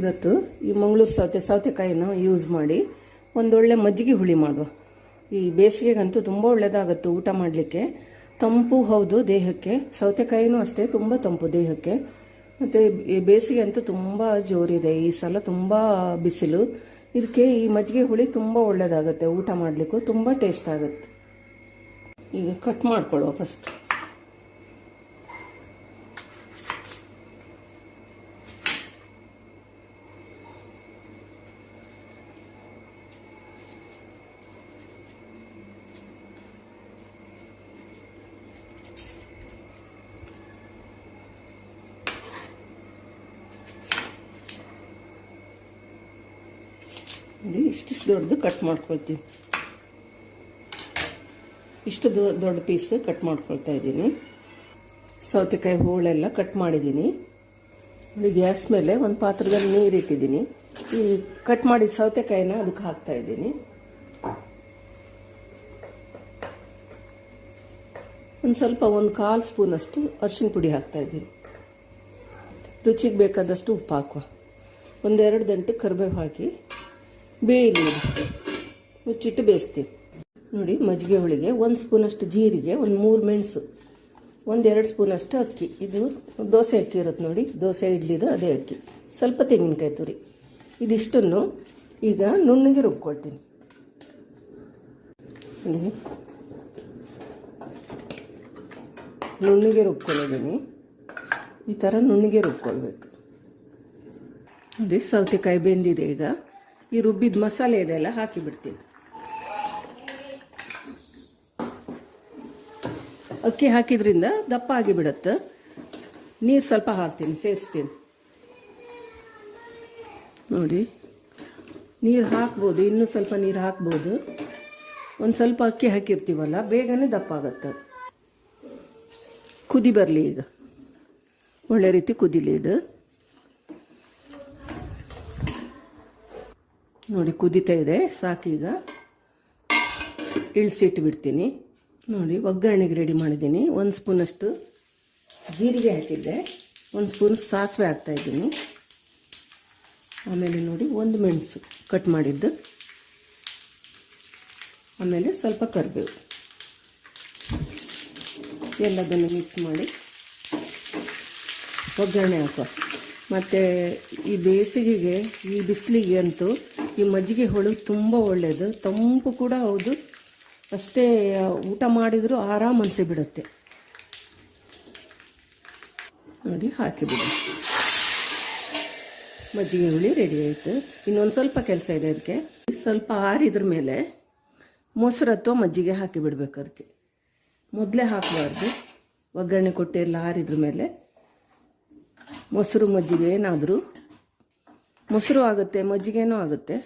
ಇವತ್ತು ಈ ಮಂಗಳೂರು ಸೌತೆ ಸೌತೆಕಾಯಿನ ಯೂಸ್ ಮಾಡಿ ಒಂದೊಳ್ಳೆ ಮಜ್ಜಿಗೆ ಹುಳಿ ಮಾಡುವ. ಈ ಬೇಸಿಗೆಗಂತೂ ತುಂಬ ಒಳ್ಳೆಯದಾಗತ್ತೆ ಊಟ ಮಾಡಲಿಕ್ಕೆ. ತಂಪು ಹೌದು ದೇಹಕ್ಕೆ, ಸೌತೆಕಾಯಿನೂ ಅಷ್ಟೇ ತುಂಬ ತಂಪು ದೇಹಕ್ಕೆ. ಮತ್ತು ಈ ಬೇಸಿಗೆ ಅಂತೂ ತುಂಬ ಜೋರಿದೆ, ಈ ಸಲ ತುಂಬ ಬಿಸಿಲು. ಇದಕ್ಕೆ ಈ ಮಜ್ಜಿಗೆ ಹುಳಿ ತುಂಬ ಒಳ್ಳೆಯದಾಗತ್ತೆ ಊಟ ಮಾಡಲಿಕ್ಕೂ, ತುಂಬ ಟೇಸ್ಟ್ ಆಗುತ್ತೆ. ಈಗ ಕಟ್ ಮಾಡ್ಕೊಳ್ಳುವ ಫಸ್ಟ್ ನೋಡಿ, ಇಷ್ಟಿಷ್ಟು ದೊಡ್ಡದು ಕಟ್ ಮಾಡ್ಕೊಳ್ತೀನಿ. ಇಷ್ಟು ದೊಡ್ಡ ಪೀಸ್ ಕಟ್ ಮಾಡ್ಕೊಳ್ತಾ ಇದ್ದೀನಿ. ಸೌತೆಕಾಯಿ ಹೋಳೆಲ್ಲ ಕಟ್ ಮಾಡಿದ್ದೀನಿ. ನೋಡಿ, ಗ್ಯಾಸ್ ಮೇಲೆ ಒಂದು ಪಾತ್ರದಲ್ಲಿ ನೀರು ಇಟ್ಟಿದ್ದೀನಿ. ಈ ಕಟ್ ಮಾಡಿದ ಸೌತೆಕಾಯಿನ ಅದಕ್ಕೆ ಹಾಕ್ತಾ ಇದ್ದೀನಿ. ಒಂದು ಸ್ವಲ್ಪ ಒಂದು ಕಾಲು ಸ್ಪೂನಷ್ಟು ಅರಿಶಿನ ಪುಡಿ ಹಾಕ್ತಾ ಇದ್ದೀನಿ. ರುಚಿಗೆ ಬೇಕಾದಷ್ಟು ಉಪ್ಪು ಹಾಕುವ. ಒಂದೆರಡು ದಂಟು ಕರಿಬೇವು ಹಾಕಿ. ಬೇಯಲಿ ಹುಚ್ಚಿಟ್ಟು ಬೇಯಿಸ್ತೀನಿ ನೋಡಿ, ಮಜ್ಜಿಗೆ ಹೋಳಿಗೆ ಒಂದು ಸ್ಪೂನಷ್ಟು ಜೀರಿಗೆ, ಒಂದು ಮೂರು ಮೆಣಸು ಒಂದೆರಡು ಸ್ಪೂನಷ್ಟು ಅಕ್ಕಿ. ಇದು ದೋಸೆ ಅಕ್ಕಿ ಇರುತ್ತೆ ನೋಡಿ, ದೋಸೆ ಇಡ್ಲಿದು ಅದೇ ಅಕ್ಕಿ. ಸ್ವಲ್ಪ ತೆಂಗಿನಕಾಯಿ ತುರಿ. ಇದಿಷ್ಟನ್ನು ಈಗ ನುಣ್ಣಗೆ ರುಬ್ಕೊಳ್ತೀನಿ. ನುಣ್ಣಗೆ ರುಬ್ಕೊಂಡಿದ್ದೀನಿ. ಈ ಥರ ನುಣ್ಣಗೆ ರುಬ್ಕೊಳ್ಬೇಕು. ನೋಡಿ, ಸೌತೆಕಾಯಿ ಬೆಂದಿದೆ ಈಗ. ಈ ರುಬ್ಬಿದ ಮಸಾಲೆ ಇದೆಲ್ಲ ಹಾಕಿಬಿಡ್ತೀನಿ ಅಕ್ಕಿ ಹಾಕಿದ್ರಿಂದ ದಪ್ಪ ಆಗಿಬಿಡತ್ತೆ. ನೀರು ಸ್ವಲ್ಪ ಹಾಕ್ತೀನಿ, ಸೇರಿಸ್ತೀನಿ. ನೋಡಿ, ನೀರು ಹಾಕ್ಬೋದು, ಇನ್ನೂ ಸ್ವಲ್ಪ ನೀರು ಹಾಕ್ಬೋದು. ಒಂದು ಸ್ವಲ್ಪ ಅಕ್ಕಿ ಹಾಕಿರ್ತೀವಲ್ಲ, ಬೇಗನೆ ದಪ್ಪ ಆಗತ್ತೆ. ಕುದಿ ಬರಲಿ ಈಗ. ಒಳ್ಳೆ ರೀತಿ ಕುದಿಲಿ ಇದು. ನೋಡಿ ಕುದೀತಾ ಇದೆ ಸಾಕೀಗ ಇಳಿಸಿಟ್ಟು ಬಿಡ್ತೀನಿ. ನೋಡಿ, ಒಗ್ಗರಣೆಗೆ ರೆಡಿ ಮಾಡಿದ್ದೀನಿ. ಒಂದು ಸ್ಪೂನಷ್ಟು ಜೀರಿಗೆ ಹಾಕಿದ್ದೆ. ಒಂದು ಸ್ಪೂನ್ ಸಾಸಿವೆ ಹಾಕ್ತಾಯಿದ್ದೀನಿ ಆಮೇಲೆ ನೋಡಿ, ಒಂದು ಮೆಣಸು ಕಟ್ ಮಾಡಿದ್ದು. ಆಮೇಲೆ ಸ್ವಲ್ಪ ಕರಿಬೇವು. ಎಲ್ಲದನ್ನು ಮಿಕ್ಸ್ ಮಾಡಿ ಒಗ್ಗರಣೆ ಹಾಕುವ. ಮತ್ತು ಈ ಬೇಸಿಗೆಗೆ, ಈ ಬಿಸಿಲಿಗೆ ಅಂತೂ ಈ ಮಜ್ಜಿಗೆ ಹುಳು ತುಂಬ ಒಳ್ಳೆಯದು ತಂಪು ಕೂಡ ಹೌದು. ಅಷ್ಟೇ ಊಟ ಮಾಡಿದರೂ ಆರಾಮ ಅನಿಸಿ ಬಿಡುತ್ತೆ. ನೋಡಿ ಹಾಕಿಬಿಡಿ ಮಜ್ಜಿಗೆ ಹುಳಿ ರೆಡಿ ಆಯಿತು. ಇನ್ನೊಂದು ಸ್ವಲ್ಪ ಕೆಲಸ ಇದೆ ಅದಕ್ಕೆ ಸ್ವಲ್ಪ ಆರಿದ್ರ ಮೇಲೆ ಮೊಸರು ಅಥವಾ ಮಜ್ಜಿಗೆ ಹಾಕಿಬಿಡ್ಬೇಕು ಅದಕ್ಕೆ ಮೊದಲೇ ಹಾಕಬಾರ್ದು. ಒಗ್ಗರಣೆ ಕೊಟ್ಟೆಲ್ಲ ಆರಿದ್ರ ಮೇಲೆ ಮೊಸರು ಮಜ್ಜಿಗೆ ಏನಾದರೂ ಮೊಸರು ಆಗುತ್ತೆ ಮಜ್ಜಿಗೆನೂ ಆಗುತ್ತೆ